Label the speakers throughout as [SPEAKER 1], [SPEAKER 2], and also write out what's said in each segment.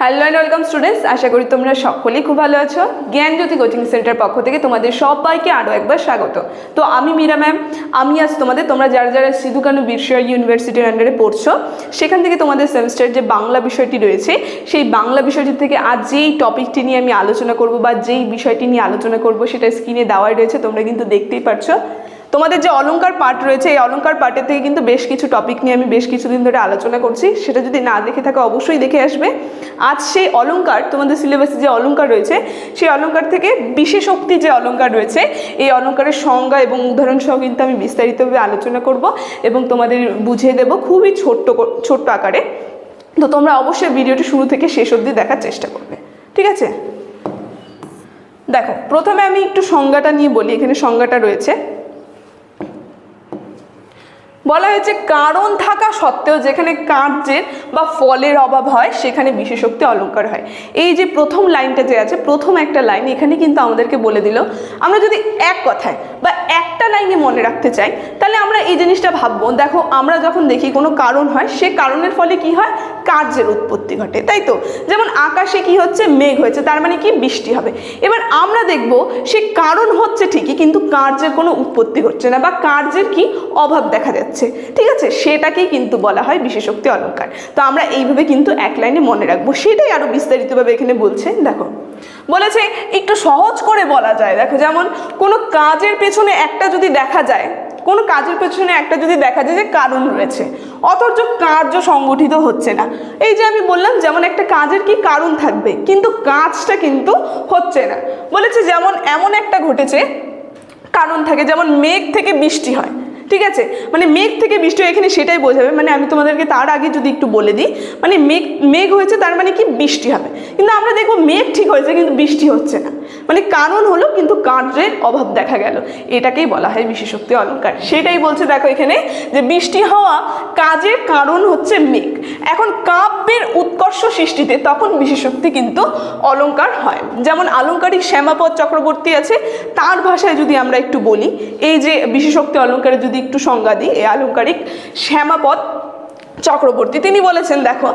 [SPEAKER 1] Hello and welcome students আশা করি তোমরা সকলেই খুব ভালো আছো। জ্ঞানজ্যোতি কোচিং সেন্টার পক্ষ থেকে তোমাদের সবাইকে আরও একবার স্বাগত। তো আমি মীরা ম্যাম আমি আজ তোমাদের, তোমরা যারা যারা সিধু কানু বিরসা ইউনিভার্সিটির আন্ডারে পড়ছো, সেখান থেকে তোমাদের সেমিস্টার যে বাংলা বিষয়টি রয়েছে, সেই বাংলা বিষয়টি থেকে আজ যেই টপিকটি নিয়ে আমি আলোচনা করব বা যেই বিষয়টি নিয়ে আলোচনা করব, সেটা স্ক্রিনে দেওয়াই রয়েছে। তোমরা কিন্তু দেখতেই পারছ। তোমাদের যে অলঙ্কার পার্ট রয়েছে, এই অলঙ্কার পার্টের থেকে কিন্তু বেশ কিছু টপিক নিয়ে আমি বেশ কিছুদিন ধরে আলোচনা করছি। সেটা যদি না দেখে থাকো, অবশ্যই দেখে আসবে। আজ সেই অলঙ্কার তোমাদের সিলেবাসে যে অলঙ্কার রয়েছে, সেই অলংকার থেকে বিশেষোক্তি যে অলঙ্কার রয়েছে, এই অলঙ্কারের সংজ্ঞা এবং উদাহরণ সহ কিন্তু আমি বিস্তারিতভাবে আলোচনা করব এবং তোমাদের বুঝিয়ে দেব খুবই ছোট্ট ছোট্ট আকারে। তো তোমরা অবশ্যই ভিডিওটি শুরু থেকে শেষ অবধি দেখার চেষ্টা করবে। ঠিক আছে? দেখো, প্রথমে আমি একটু সংজ্ঞাটা নিয়ে বলি, এখানে সংজ্ঞাটা রয়েছে। বলা হয়েছে কারণ থাকা সত্ত্বেও যেখানে কার্যের বা ফলের অভাব হয়, সেখানে বিশেষোক্তি অলঙ্কার হয়। এই যে প্রথম লাইনটা যে আছে, প্রথম একটা লাইন এখানে কিন্তু আমাদেরকে বলে দিল, আমরা যদি এক কথায় বা একটা লাইনে মনে রাখতে চাই, তাহলে আমরা এই জিনিসটা ভাববো। দেখো, আমরা যখন দেখি কোনো কারণ হয়, সে কারণের ফলে কি হয়? কার্যের উৎপত্তি ঘটে, তাই তো? যেমন আকাশে কি হচ্ছে? মেঘ হয়েছে, তার মানে কি? বৃষ্টি হবে। এবার আমরা দেখব, সে কারণ হচ্ছে ঠিকই, কিন্তু কার্যের কোনো উৎপত্তি ঘটছে না বা কার্যের কি অভাব দেখা যাচ্ছে। ঠিক আছে? সেটাকেই কিন্তু বলা হয় বিশেষোক্তি অলঙ্কার। তো আমরা এইভাবে কিন্তু এক লাইনে মনে রাখব। সেটাই আরও বিস্তারিতভাবে এখানে বলছে, দেখো। বলেছে, একটু সহজ করে বলা যায়। দেখো, যেমন কোনো কাজের পেছনে একটা যদি দেখা যায়, কোনো কাজের পেছনে একটা যদি দেখা যায় যে কারণ রয়েছে, অথচ কার্য সংগঠিত হচ্ছে না। এই যে আমি বললাম, যেমন একটা কাজের কি কারণ থাকবে, কিন্তু কাজটা কিন্তু হচ্ছে না। বলেছে যেমন এমন একটা ঘটেছে, কারণ থাকে, যেমন মেঘ থেকে বৃষ্টি হয়, ঠিক আছে? মানে মেঘ থেকে বৃষ্টি এখানে সেটাই বোঝাবে। মানে আমি তোমাদেরকে তার আগে যদি একটু বলে দিই মানে মেঘ মেঘ হয়েছে, তার মানে কি বৃষ্টি হবে? কিন্তু আমরা দেখব মেঘ ঠিক হয়েছে, কিন্তু বৃষ্টি হচ্ছে না। মানে কারণ হলো কিন্তু কার্যের অভাব দেখা গেল। এটাকেই বলা হয় বিশেষোক্তি অলঙ্কার। সেটাই বলছে দেখো এখানে যে বৃষ্টি হওয়া কাজের কারণ হচ্ছে মেঘ। এখন কাব্যের উৎকর্ষ সৃষ্টিতে তখন বিশেষোক্তি কিন্তু অলঙ্কার হয়। যেমন আলঙ্কারিক শ্যামাপদ চক্রবর্তী আছে, তার ভাষায় যদি আমরা একটু বলি, এই যে বিশেষোক্তি অলঙ্কারে যদি একটু সংজ্ঞা দিই, এই আলঙ্কারিক শ্যামাপদ চক্রবর্তী। তিনি বলেছেন, দেখো,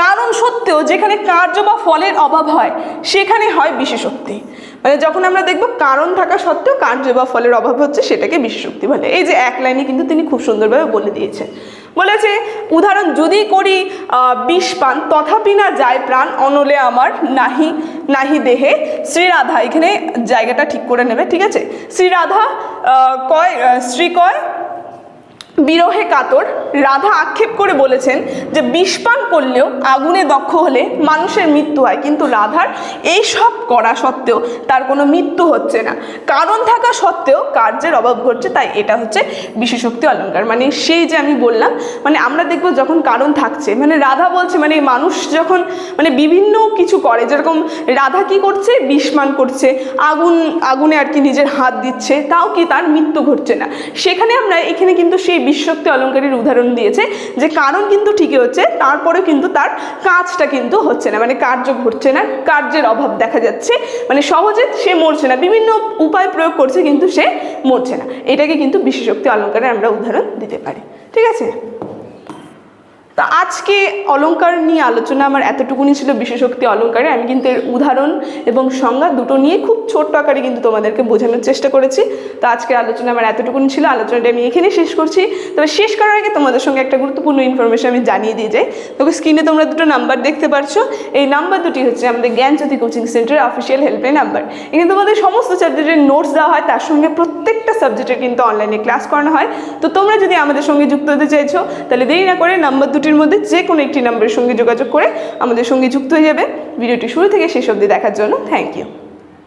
[SPEAKER 1] কারণ সত্ত্বেও যেখানে কার্য বা ফলের অভাব হয়, সেখানে হয় বিশেষোক্তি মানে যখন আমরা দেখব কারণ থাকা সত্ত্বেও কার্য বা ফলের অভাব হচ্ছে, সেটাকে বিশেষোক্তি বলে। এই যে এক লাইনে কিন্তু তিনি খুব সুন্দরভাবে বলে দিয়েছেন। বলেছে, উদাহরণ, যদি করি বিষ পান, তথাপি না যায় প্রাণ, অনলে আমার নাহি নাহি দেহে। শ্রীরাধা, এখানে জায়গাটা ঠিক করে নেবে, ঠিক আছে? শ্রীরাধা কয় শ্রী কয়? বিরহে কাতর, রাধা আক্ষেপ করে বলেছেন যে বিষপান করলেও আগুনে দক্ষ হলে মানুষের মৃত্যু হয়। কিন্তু রাধার এই সব করা সত্ত্বেও তার কোনো মৃত্যু হচ্ছে না। কারণ থাকা সত্ত্বেও কার্যের অভাব ঘটছে, তাই এটা হচ্ছে বিশেষোক্তি অলঙ্কার। মানে সেই যে আমি বললাম মানে আমরা দেখব যখন কারণ থাকছে মানে রাধা বলছে মানে মানুষ যখন মানে বিভিন্ন কিছু করে, যেরকম রাধা কি করছে? বিষমান করছে, আগুন, আগুনে আর কি নিজের হাত দিচ্ছে, তাও কি তার মৃত্যু ঘটছে না? সেখানে আমরা, এখানে কিন্তু সেই বিশ্বক্তি অলঙ্কারের উদাহরণ দিয়েছে যে কারণ কিন্তু ঠিকই হচ্ছে তারপরে কিন্তু তার কাজটা কিন্তু হচ্ছে না। মানে কার্য ঘটছে না, কার্যের অভাব দেখা যাচ্ছে। মানে সহজে সে মরছে না, বিভিন্ন উপায় প্রয়োগ করছে কিন্তু সে মরছে না। এটাকে কিন্তু বিশ্বশক্তি অলঙ্কারে আমরা উদাহরণ দিতে পারি। ঠিক আছে? তা আজকে অলংকার নিয়ে আলোচনা আমার এতটুকুনি ছিল বিশেষোক্তি অলংকারে। আমি কিন্তু এর উদাহরণ এবং সংজ্ঞা দুটো নিয়ে খুব ছোট্ট আকারে কিন্তু তোমাদেরকে বোঝানোর চেষ্টা করেছি। তো আজকের আলোচনা আমার এতটুকুনি ছিল, আলোচনাটা আমি এখানে শেষ করছি। তবে শেষ করার আগে তোমাদের সঙ্গে একটা গুরুত্বপূর্ণ ইনফরমেশন আমি জানিয়ে দিয়ে যাই। তবে স্ক্রিনে তোমরা দুটো নাম্বার দেখতে পারছ। এই নাম্বার দুটি হচ্ছে আমাদের জ্ঞানজ্যোতি কোচিং সেন্টারের অফিসিয়াল হেল্পলাইন নাম্বার এখানে তোমাদের সমস্ত সাবজেক্টের নোটস দেওয়া হয়, তার সঙ্গে প্রত্যেকটা সাবজেক্টের কিন্তু অনলাইনে ক্লাস করানো হয়। তো তোমরা যদি আমাদের সঙ্গে যুক্ত হতে চাইছো, তাহলে দেরি না করে নাম্বার দুটির মধ্যে যে কোনো একটি নাম্বারের সঙ্গে যোগাযোগ করে আমাদের সঙ্গে যুক্ত হয়ে যাবে। ভিডিওটি শুরু থেকে শেষ অবধি দেখার জন্য থ্যাংক ইউ